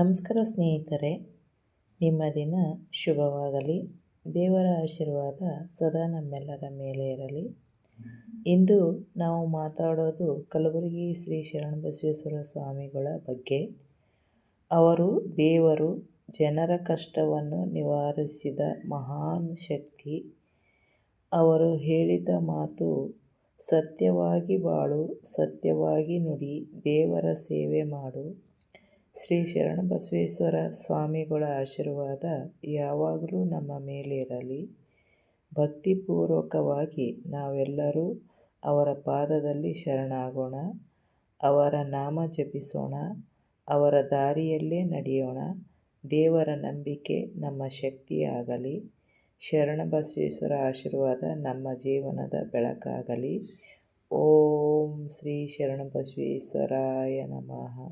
ನಮಸ್ಕಾರ ಸ್ನೇಹಿತರೆ, ನಿಮ್ಮ ದಿನ ಶುಭವಾಗಲಿ. ದೇವರ ಆಶೀರ್ವಾದ ಸದಾ ನಮ್ಮೆಲ್ಲರ ಮೇಲೆ ಇರಲಿ. ಇಂದು ನಾವು ಮಾತಾಡೋದು ಕಲಬುರಗಿ ಶ್ರೀ ಶರಣಬಸವೇಶ್ವರ ಸ್ವಾಮಿಗಳ ಬಗ್ಗೆ. ಅವರು ದೇವರು ಜನರ ಕಷ್ಟವನ್ನು ನಿವಾರಿಸಿದ ಮಹಾನ್ ಶಕ್ತಿ. ಅವರು ಹೇಳಿದ ಮಾತು, ಸತ್ಯವಾಗಿ ಬಾಳು, ಸತ್ಯವಾಗಿ ನುಡಿ, ದೇವರ ಸೇವೆ ಮಾಡು. ಶ್ರೀ ಶರಣ ಬಸವೇಶ್ವರ ಸ್ವಾಮಿಗಳ ಆಶೀರ್ವಾದ ಯಾವಾಗಲೂ ನಮ್ಮ ಮೇಲಿರಲಿ ಭಕ್ತಿಪೂರ್ವಕವಾಗಿ ನಾವೆಲ್ಲರೂ ಅವರ ಪಾದದಲ್ಲಿ ಶರಣಾಗೋಣ. ಅವರ ನಾಮ ಜಪಿಸೋಣ. ಅವರ ದಾರಿಯಲ್ಲೇ ನಡೆಯೋಣ. ದೇವರ ನಂಬಿಕೆ ನಮ್ಮ ಶಕ್ತಿಯಾಗಲಿ. ಶರಣಬಸವೇಶ್ವರ ಆಶೀರ್ವಾದ ನಮ್ಮ ಜೀವನದ ಬೆಳಕಾಗಲಿ. ಓಂ ಶ್ರೀ ಶರಣಬಸವೇಶ್ವರಾಯ ನಮಃ.